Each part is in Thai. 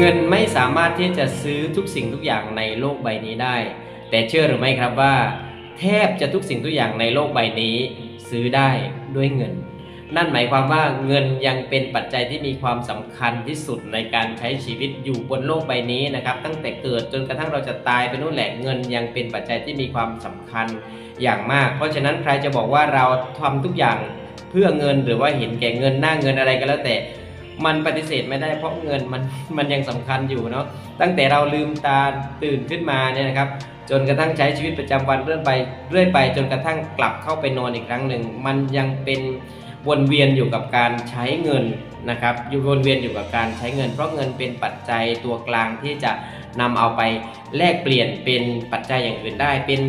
เงินไม่สามารถที่จะซื้อทุกสิ่งทุกอย่างในโลกใบนี้ได้ แต่เชื่อหรือไม่ครับว่า แทบจะทุกสิ่งทุกอย่างในโลกใบนี้ ซื้อได้ด้วยเงิน นั่นหมายความว่าเงินยังเป็นปัจจัยที่มีความสำคัญที่สุดในการใช้ชีวิตอยู่บนโลกใบนี้นะครับ ตั้งแต่เกิดจนกระทั่งเราจะตายไปนู่นแหละเงินยังเป็นปัจจัยที่มีความสำคัญอย่างมาก เพราะฉะนั้นใครจะบอกว่าเราทำทุกอย่างเพื่อเงินหรือว่าเห็นแก่เงินหน้าเงินอะไรก็แล้วแต่ มันปฏิเสธไม่ได้เพราะเงินมันมันยังสำคัญอยู่เนาะตั้งแต่เราลืมตาตื่นขึ้นมาเนี่ยนะครับ จนกระทั่งใช้ชีวิตประจำวันเรื่อยไปเรื่อยไป จนกระทั่งกลับเข้าไปนอนอีกครั้งหนึ่ง มันยังเป็นวนเวียนอยู่กับการใช้เงินนะครับอยู่วนเวียนอยู่กับการใช้เงิน เพราะเงินเป็นปัจจัยตัวกลางที่จะนำเอาไปแลกเปลี่ยนเป็นปัจจัยอย่างอื่นได้ เป็น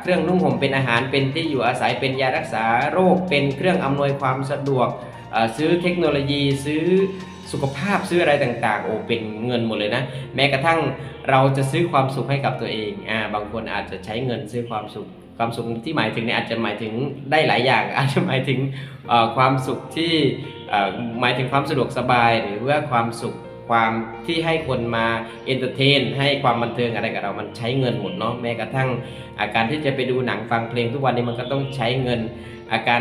เครื่องนุ่งห่มเป็นอาหารเป็นที่อยู่อาศัยเป็นยารักษาโรคเป็นเครื่องอำนวยความสะดวก ซื้อเทคโนโลยีซื้อสุขภาพซื้ออะไรต่างๆ โอ้เป็นเงินหมดเลยนะ แม้กระทั่งเราจะซื้อความสุขให้กับตัวเองอ่าบางคนอาจจะใช้เงินซื้อความสุข ความสุขที่หมายถึงเนี่ยอาจจะหมายถึงได้หลายอย่าง อาจจะหมายถึงความสุขที่หมายถึงความสะดวกสบาย หรือว่าความสุขความที่ให้คนมาเอนเตอร์เทนให้ความบันเทิงอะไรกับเรา มันใช้เงินหมดเนาะแม้กระทั่งอาการที่จะไปดูหนังฟังเพลงทุกวันนี้มันก็ต้องใช้เงิน อาการ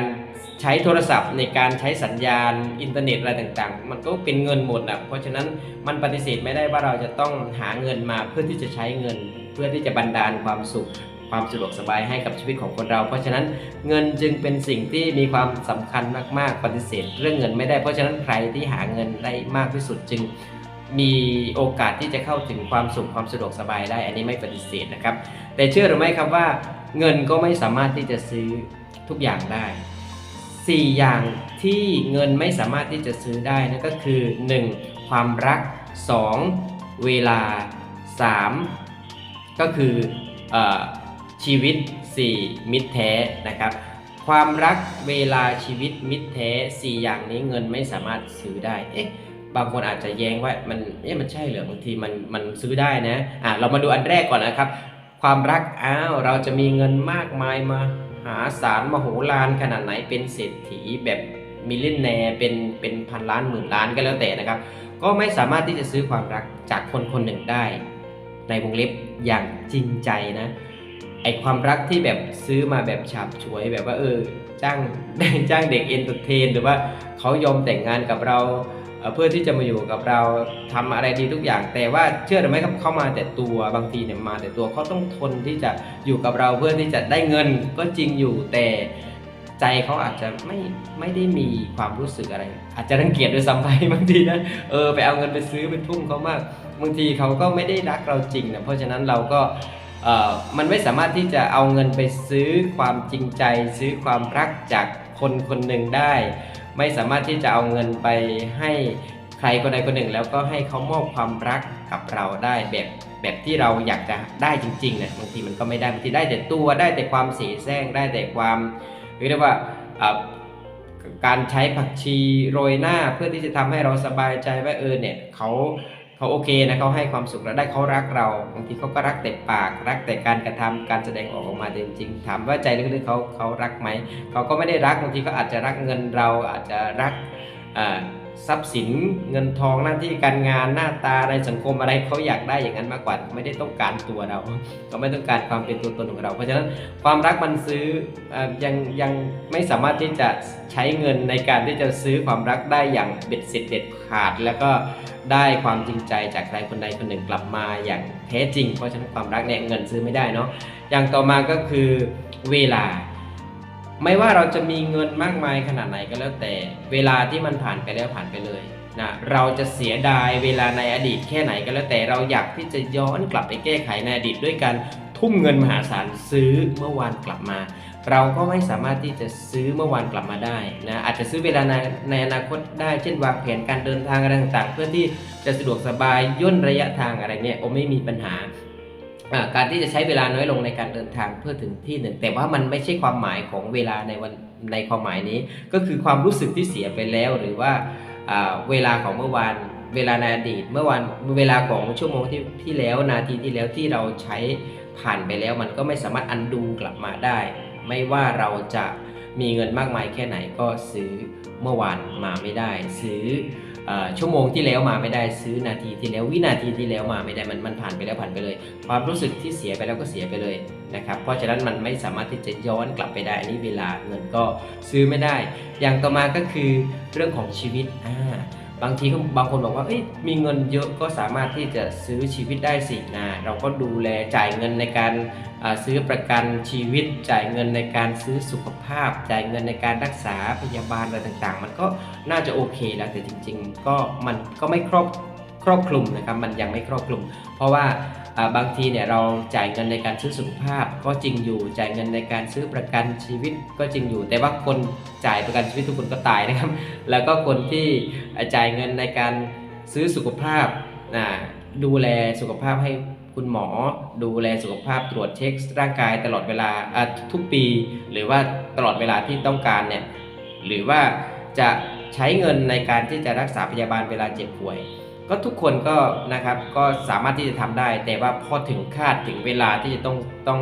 ใช้โทรศัพท์ในการใช้สัญญาณอินเทอร์เน็ตอะไรต่างๆ มันก็เป็นเงินหมดอะเพราะฉะนั้นมันปฏิเสธไม่ได้ว่าเราจะต้องหาเงินมาเพื่อที่จะใช้เงิน เพื่อที่จะบันดาลความสุข ความสะดวกสบายให้กับชีวิตของคนเรา เพราะฉะนั้นเงินจึงเป็นสิ่งที่มีความสำคัญมากๆ ปฏิเสธ เรื่องเงินไม่ได้เพราะฉะนั้นใครที่หาเงินได้มากที่สุดจึงมีโอกาสที่จะเข้าถึงความสุขความสะดวกสบายได้ อันนี้ไม่ปฏิเสธนะครับ แต่เชื่อหรือไม่ครับว่า เงินก็ไม่สามารถที่จะซื้อทุกอย่างได้ 4 อย่างที่เงินไม่สามารถที่จะซื้อได้นั่นก็คือ 1. ความรัก 2. เวลา 3. ก็คือเออชีวิต 4. มิตรแท้นะครับความรักเวลาชีวิตมิตรแท้4อย่างนี้เงินไม่สามารถซื้อได้ เอ๊ะ บางคนอาจจะแย้งว่ามัน เอ๊ะ มันใช่เหรอ บางทีมันมันซื้อได้นะ อะ เรามาดูอันแรกก่อนนะครับ ความรัก อ้าว เราจะมีเงินมากมายมา หาศาลมโหฬารขนาดไหนเป็นเศรษฐีแบบมิลเลนแนร์เป็นเป็นพันล้านหมื่นล้านก็แล้วแต่นะครับ ก็ไม่สามารถที่จะซื้อความรักจากคนคนหนึ่งได้ ในวงเล็บอย่างจริงใจนะไอความรักที่แบบซื้อมาแบบฉาบฉวยแบบว่าเออจ้างจ้างเด็กเอนเตอร์เทน หรือว่าเขายอมแต่งงานกับเรา เพื่อที่จะมาอยู่กับเราทำอะไรดีทุกอย่าง แต่ว่าเชื่อหรือไม่ครับเขามาแต่ตัวบางทีเนี่ยมาแต่ตัวเขาต้องทนที่จะอยู่กับเราเพื่อที่จะได้เงินก็จริงอยู่แต่ใจเขาอาจจะไม่ไม่ได้มีความรู้สึกอะไร อาจจะรังเกียจด้วยซ้ำไปบางทีนะเออไปเอาเงินไปซื้อไปทุ่มเขามากบางทีเขาก็ไม่ได้รักเราจริงนะเพราะฉะนั้นเราก็มันไม่สามารถที่จะเอาเงินไปซื้อความจริงใจ ซื้อความรักจากคนคนหนึ่งได้ ไม่สามารถที่จะเอาเงินไปให้ใครคนใดคนหนึ่ง แล้วก็ให้เขามอบความรักกับเราได้แบบแบบที่เราอยากจะได้จริงๆนะบางทีมันก็ไม่ได้บางทีได้แต่ตัวได้แต่ความเสียแซงได้แต่ความเรียกว่าอ่าการใช้ผักชีโรยหน้าเพื่อที่จะทำให้เราสบายใจว่าเออเนี่ยเขา เขาโอเคนะเขาให้ความสุขเราได้เขารักเราบางทีเขาก็รักแต่ปาก รักแต่การกระทำการแสดงออกออกมาจริงๆถามว่าใจลึกๆเขาเขารักไหมเขาก็ไม่ได้รักบางทีก็อาจจะรักเงินเราอาจจะรักอ่าทรัพย์สินเงินทองหน้าที่การงานหน้าตาในสังคมอะไรเขาอยากได้อย่างนั้นมากกว่าไม่ได้ต้องการตัวเราก็ไม่ต้องการความเป็นตัวตนของเรา เพราะฉะนั้นความรักมันซื้อเออยังยังไม่สามารถที่จะใช้เงินในการที่จะซื้อความรักได้อย่างเบ็ดเสร็จเด็ดขาด แล้วก็ได้ความจริงใจจากใครคนใดคนหนึ่งกลับมาอย่างแท้จริง เพราะฉะนั้นความรักเนี่ยเงินซื้อไม่ได้เนาะอย่างต่อมาก็คือเวลา ไม่ว่าเราจะมีเงินมากมายขนาดไหนก็แล้วแต่ เวลาที่มันผ่านไปแล้วผ่านไปเลยนะเราจะเสียดายเวลาในอดีตแค่ไหนก็แล้วแต่เราอยากที่จะย้อนกลับไปแก้ไขในอดีตด้วยการทุ่มเงินมหาศาลซื้อเมื่อวานกลับมา เราก็ไม่สามารถที่จะซื้อเมื่อวานกลับมาได้นะอาจจะซื้อเวลาในในอนาคตได้เช่นวางแผนการเดินทางอะไรต่างๆ เพื่อที่จะสะดวกสบายย่นระยะทางอะไรเนี่ยโอไม่มีปัญหาอ่า การที่จะใช้เวลาน้อยลงในการเดินทางเพื่อถึงที่หนึ่งแต่ว่ามันไม่ใช่ความหมายของเวลาในวันในความหมายนี้ ก็คือความรู้สึกที่เสียไปแล้ว หรือว่าเวลาของเมื่อวานเวลาในอดีตเมื่อวันเวลาของชั่วโมงที่ที่แล้วนาทีที่แล้วที่เราใช้ผ่านไปแล้ว มันก็ไม่สามารถอันดูกลับมาได้ ไม่ว่าเราจะมีเงินมากมายแค่ไหนก็ซื้อเมื่อวานมาไม่ได้ ซื้อ ชั่วโมงที่แล้วมาไม่ได้ซื้อนาทีที่แล้ววินาทีที่แล้วมาไม่ได้มันมันผ่านไปแล้วผ่านไปเลย ความรู้สึกที่เสียไปแล้วก็เสียไปเลยนะครับเพราะฉะนั้นมันไม่สามารถที่จะย้อนกลับไปได้อันนี้เวลาเงินก็ซื้อไม่ได้ อย่างต่อมาก็คือเรื่องของชีวิตอ่า บางทีก็บางคนบอกว่ามีเงินเยอะก็สามารถที่จะซื้อชีวิตได้สินะเราก็ดูแลจ่ายเงินในการซื้อประกันชีวิต จ่ายเงินในการซื้อสุขภาพ จ่ายเงินในการรักษาพยาบาลอะไรต่างๆ มันก็น่าจะโอเคแล้วแต่จริง ๆ ก็มันก็ไม่ครอบครอบคลุมนะครับมันยังไม่ครอบคลุม เพราะว่า บางทีเนี่ยเราจ่ายเงินในการซื้อสุขภาพก็จริงอยู่จ่ายเงินในการซื้อประกันชีวิตก็จริงอยู่ แต่ว่าคนจ่ายประกันชีวิตทุกคนก็ตายนะครับ แล้วก็คนที่จ่ายเงินในการซื้อสุขภาพนะดูแลสุขภาพให้คุณหมอ ดูแลสุขภาพตรวจเช็คร่างกายตลอดเวลาทุกปี หรือว่าตลอดเวลาที่ต้องการเนี่ยหรือว่าจะใช้เงินในการที่จะรักษาพยาบาลเวลาเจ็บป่วย ก็ทุกคนก็นะครับก็สามารถที่จะทำได้ แต่ว่าพอถึงคาดถึงเวลาที่จะต้องต้อง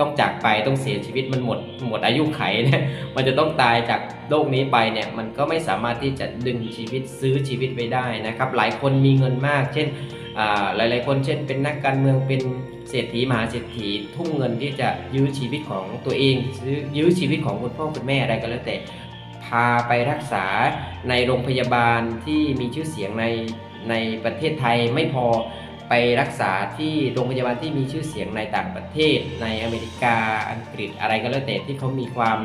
ต้องจากไปต้องเสียชีวิตมันหมดหมดอายุไขเนี่ยมันจะต้องตายจากโลกนี้ไปเนี่ยมันก็ไม่สามารถที่จะดึงชีวิตซื้อชีวิตไว้ได้นะครับ หลายคนมีเงินมาก เช่นอ่าหลาย ๆ คนเช่น เป็นนักการเมืองเป็นเศรษฐีมหาเศรษฐีทุ่มเงินที่จะยื้อชีวิตของตัวเองซื้อยื้อชีวิตของคุณพ่อคุณแม่อะไรก็แล้วแต่พาไปรักษาในโรงพยาบาลที่มีชื่อเสียงใน ในประเทศไทยไม่พอไปรักษาที่โรงพยาบาลที่มีชื่อเสียงในต่างประเทศ ในอเมริกาอังกฤษอะไรก็แล้วแต่ที่เขามีความ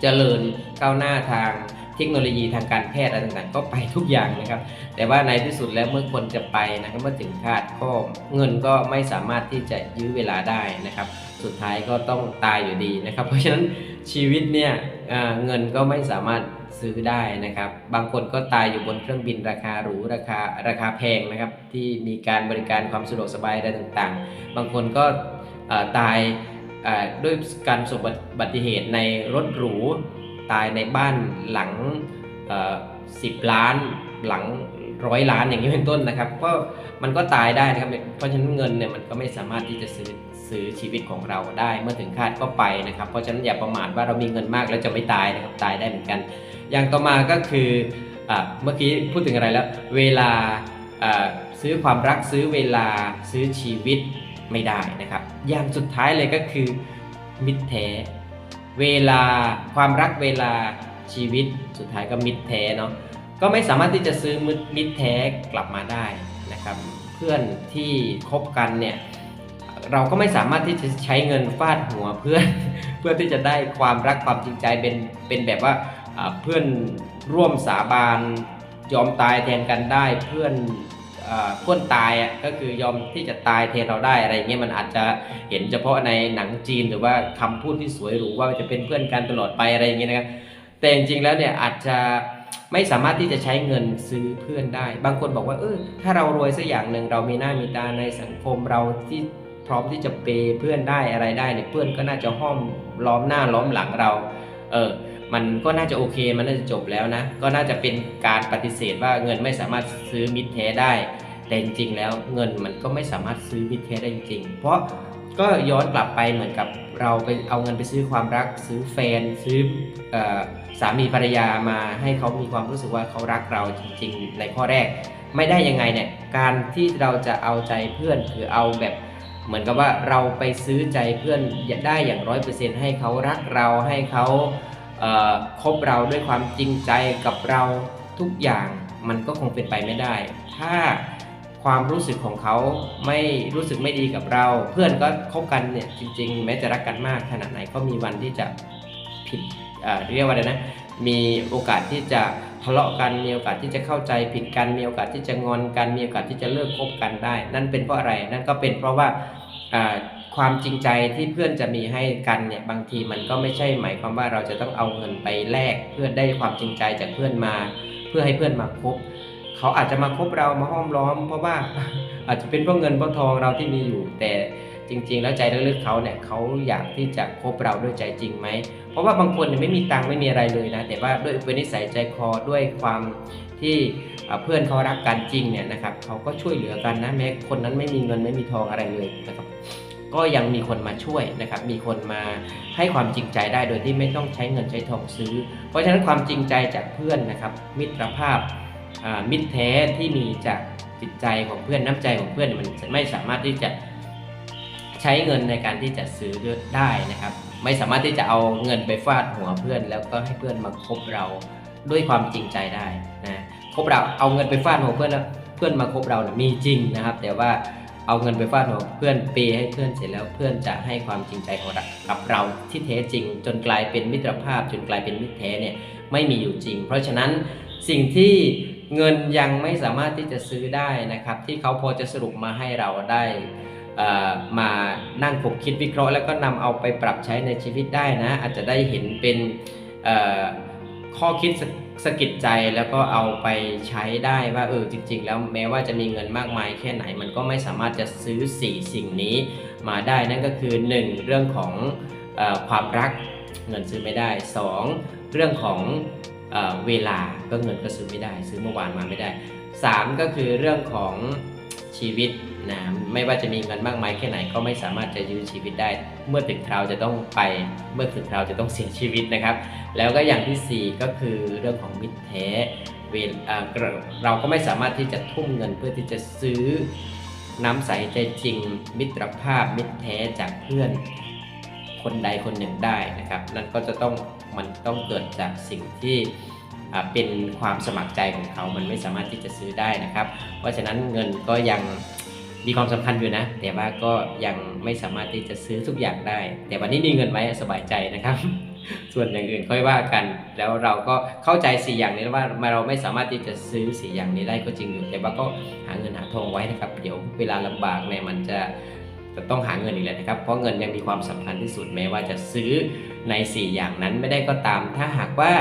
เจริญก้าวหน้าทางเทคโนโลยีทางการแพทย์อะไรต่างๆ ก็ไปทุกอย่างนะครับ แต่ว่าในที่สุดแล้วเมื่อคนจะไปนะครับเมื่อถึงคาดก็เงินก็ไม่สามารถที่จะยื้อเวลาได้นะครับ สุดท้ายก็ต้องตายอยู่ดีนะครับ เพราะฉะนั้นชีวิตเนี่ย เงินก็ไม่สามารถซื้อได้นะครับ บางคนก็ตายอยู่บนเครื่องบินราคาหรูราคาราคาแพงนะครับ ที่มีการบริการความสะดวกสบายอะไรต่างๆ บางคนก็ตายด้วยการประสบอุบัติเหตุในรถหรู ตายในบ้านหลังสิบล้านหลังร้อยล้านอย่างนี้เป็นต้นนะครับ ก็มันก็ตายได้นะครับ เพราะฉะนั้นเงินเนี่ยมันก็ไม่สามารถที่จะซื้อ ซื้อชีวิตของเราได้ เมื่อถึงคาดก็ไปนะครับ เพราะฉะนั้นอย่าประมาทว่าเรามีเงินมากแล้วจะไม่ตายนะครับตายได้เหมือนกัน อย่างต่อมาก็คืออเมื่อกี้พูดถึงอะไรแล้ว เวลาซื้อความรักซื้อเวลาซื้อชีวิตไม่ได้นะครับ อย่างสุดท้ายเลยก็คือมิตรแท้เวลาความรักเวลาชีวิตสุดท้ายก็มิตรแท้เนาะก็ไม่สามารถที่จะซื้อมิตรมิตรแท้กลับมาได้นะครับ เพื่อนที่คบกันเนี่ย เราก็ไม่สามารถที่จะใช้เงินฟาดหัวเพื่อนเพื่อที่จะได้ความรักความจริงใจเป็นเป็นแบบว่าเพื่อนร่วมสาบานยอมตายแทนกันได้เพื่อนเพื่อนตายอะก็คือยอมที่จะตายแทนเราได้อะไรเงี้ยมันอาจจะเห็นเฉพาะในหนังจีนหรือว่าคำพูดที่สวยหรูว่าจะเป็นเพื่อนกันตลอดไปอะไรเงี้ยนะครับแต่จริงๆแล้วเนี่ยอาจจะไม่สามารถที่จะใช้เงินซื้อเพื่อนได้ บางคนบอกว่าเออถ้าเรารวยสักอย่างหนึ่งเรามีหน้ามีตาในสังคมเราที่ ร้อมที่จะเปเพื่อนได้อะไรได้เนี่ยเพื่อนก็น่าจะห้อมล้อมหน้าล้อมหลังเรา เออ มันก็น่าจะโอเค มันน่าจะจบแล้วนะ ก็น่าจะเป็นการปฏิเสธว่าเงินไม่สามารถซื้อมิตรแท้ได้ แต่จริงๆแล้วเงินมันก็ไม่สามารถซื้อมิตรแท้ได้จริง เพราะก็ย้อนกลับไปเหมือนกับเราไปเอาเงินไปซื้อความรัก ซื้อแฟน ซื้อออสามีภรรยามาให้เขามีความรู้สึกว่าเขารักเราจริง ๆ ในข้อแรก ไม่ได้ยังไงเนี่ยการที่เราจะเอาใจเพื่อนคือเอาแบบ เหมือนกับว่าเราไปซื้อใจเพื่อนได้อย่างร้อยเปอร์เซ็นต์ให้เขารักเราให้เขาเคบเราด้วยความจริงใจกับเราทุกอย่างมันก็คงเป็นไปไม่ได้ ถ้าความรู้สึกของเขาไม่รู้สึกไม่ดีกับเรา เพื่อนก็คบกันเนี่ยจริง ๆ แม้จะรักกันมากขนาดไหนก็มีวันที่จะผิดเอ่อเรียกว่าอะไรนะมีโอกาสที่จะ ทะเลาะกันมีโอกาสที่จะเข้าใจผิดกันมีโอกาสที่จะงอนกันมีโอกาสที่จะเลิกคบกันได้ นั่นเป็นเพราะอะไรนั่นก็เป็นเพราะว่าความจริงใจที่เพื่อนจะมีให้กันเนี่ยบางทีมันก็ไม่ใช่หมายความว่าเราจะต้องเอาเงินไปแลกเพื่อได้ความจริงใจจากเพื่อนมา เพื่อให้เพื่อนมาคบเขาอาจจะมาคบเรามาห้อมล้อม เพราะว่าอาจจะเป็นเพราะเงินเพราะทองเราที่มีอยู่ แต่จริง ๆ แล้วใจลึกๆเขาเนี่ยเขาอยากที่จะคบเราด้วยใจจริงไหม เพราะว่าบางคนเนี่ยไม่มีตังค์ไม่มีอะไรเลยนะแต่ว่าด้วยอุปนิสัยใจคอด้วยความที่เพื่อนเขารักกันจริงเนี่ยนะครับเขาก็ช่วยเหลือกันนะแม้คนนั้นไม่มีเงินไม่มีทองอะไรเลยนะครับก็ยังมีคนมาช่วยนะครับ มีคนมาให้ความจริงใจได้โดยที่ไม่ต้องใช้เงินใช้ทองซื้อ เพราะฉะนั้นความจริงใจจากเพื่อนนะครับ มิตรภาพมิตรแท้ที่มีจากจิตใจของเพื่อนน้ำใจของเพื่อนมันไม่สามารถที่จะใช้เงินในการที่จะซื้อได้นะครับ ไม่สามารถที่จะเอาเงินไปฟาดหัวเพื่อน แล้วก็ให้เพื่อนมาคบเราด้วยความจริงใจได้นะคบเราเอาเงินไปฟาดหัวเพื่อนแล้วเพื่อนมาคบเรานะมีจริงนะครับ แต่ว่าเอาเงินไปฟาดหัวเพื่อนเปย์ให้เพื่อนเสร็จแล้วเพื่อนจะให้ความจริงใจของเรากับเราที่แท้จริง จนกลายเป็นมิตรภาพ จนกลายเป็นมิตรแท้เนี่ยไม่มีอยู่จริง เพราะฉะนั้นสิ่งที่เงินยังไม่สามารถที่จะซื้อได้นะครับ ที่เขาพอจะสรุปมาให้เราได้ มานั่งคบคิดวิเคราะห์แล้วก็นำเอาไปปรับใช้ในชีวิตได้นะ อาจจะได้เห็นเป็นข้อคิดสสะกิดใจแล้วก็เอาไปใช้ได้ว่าเออจริง ๆ แล้วแม้ว่าจะมีเงินมากมายแค่ไหน มันก็ไม่สามารถจะซื้อสี่สิ่งนี้มาได้นั่นก็คือ 1 เรื่องของอความรักเงินซื้อไม่ได้ 2 เรื่องของเอเวลาก็เงินก็ซื้อไม่ได้ ซื้อเมื่อวานมาไม่ได้ 3 ก็คือเรื่องของ ชีวิตนะไม่ว่าจะมีเงินมากมายแค่ไหนก็ไม่สามารถจะยื้อชีวิตได้ เมื่อถึงคราวจะต้องไป เมื่อถึงคราวจะต้องเสียชีวิตนะครับ แล้วก็อย่างทีสี่4 ก็คือเรื่องของมิตรแท้เวลอ่าเราก็ไม่สามารถที่จะทุ่มเงินเพื่อที่จะซื้อน้ำใสใจจริง มิตรภาพมิตรแท้จากเพื่อนคนใดคนหนึ่งได้นะครับ นั่นก็จะต้องมันต้องเกิดจากสิ่งที่ เป็นความสมัครใจของเขา มันไม่สามารถที่จะซื้อได้นะครับ เพราะฉะนั้นเงินก็ยังมีความสำคัญอยู่นะ แต่ว่าก็ยังไม่สามารถที่จะซื้อทุกอย่างได้ แต่วันนี้มีเงินไว้สบายใจนะครับ ส่วนอย่างอื่นค่อยว่ากัน แล้วเราก็เข้าใจสี่อย่างนี้ว่าเราไม่สามารถที่จะซื้อสี่อย่างนี้ได้ก็จริงอยู่ แต่ว่าก็หาเงินหาทองไว้นะครับ เดี๋ยวเวลาลำบากเนี่ยมันจะจะต้องหาเงินอีกแล้วนะครับ เพราะเงินยังมีความสำคัญที่สุดแม้ว่าจะซื้อใน 4 อย่างนั้นไม่ได้ก็ตาม ถ้าหากว่า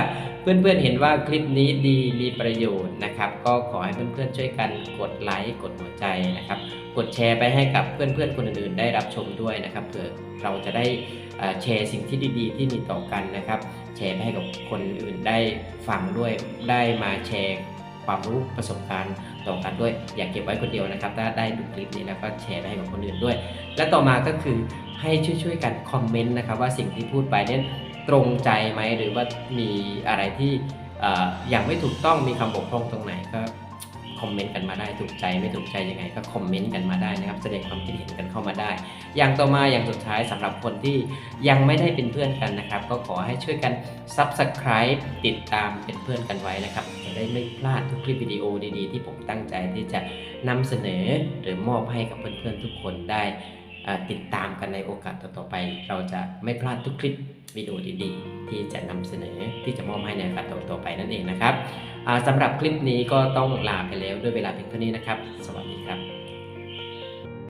เพื่อนๆเห็นว่าคลิปนี้ดีมีประโยชน์นะครับ ก็ขอให้เพื่อนๆช่วยกันกดไลค์กดหัวใจนะครับ กดแชร์ไปให้กับเพื่อนๆคนอื่นๆได้รับชมด้วยนะครับเผื่อเราจะได้แชร์สิ่งที่ดีๆ ที่มีต่อกันนะครับ แชร์ไปให้กับคนอื่นได้ฟังด้วยได้มาแชร์ความรู้ประสบการณ์ต่อกันด้วย อย่าเก็บไว้คนเดียวนะครับ ถ้าได้ดูคลิปนี้แล้วก็แชร์ไปให้กับคนอื่นด้วย และต่อมาก็คือให้ช่วยๆกันคอมเมนต์นะครับว่าสิ่งที่พูดไปเนี่ย ตรงใจไหมหรือว่ามีอะไรที่ยังไม่ถูกต้องมีคำบกพร่องตรงไหนก็คอมเมนต์กันมาได้ถูกใจไม่ถูกใจยังไงก็คอมเมนต์กันมาได้นะครับ แสดงความคิดเห็นกันเข้ามาได้ อย่างต่อมาอย่างสุดท้ายสำหรับคนที่ยังไม่ได้เป็นเพื่อนกันนะครับ ก็ขอให้ช่วยกัน Subscribe ติดตามเป็นเพื่อนกันไว้นะครับ จะได้ไม่พลาดทุกคลิปวิดีโอดีๆ ที่ผมตั้งใจที่จะนำเสนอหรือมอบให้กับเพื่อนๆทุกคนได้ ติดตามกันในโอกาสต่อๆไป เราจะไม่พลาดทุกคลิปวิดีโอดีๆ ที่จะนำเสนอที่จะมอบให้ในโอกาสต่อๆไปนั่นเองนะครับสำสำหรับคลิปนี้ก็ต้องลาไปแล้วด้วยเวลาเพียงเท่านี้นะครับ สวัสดีครับ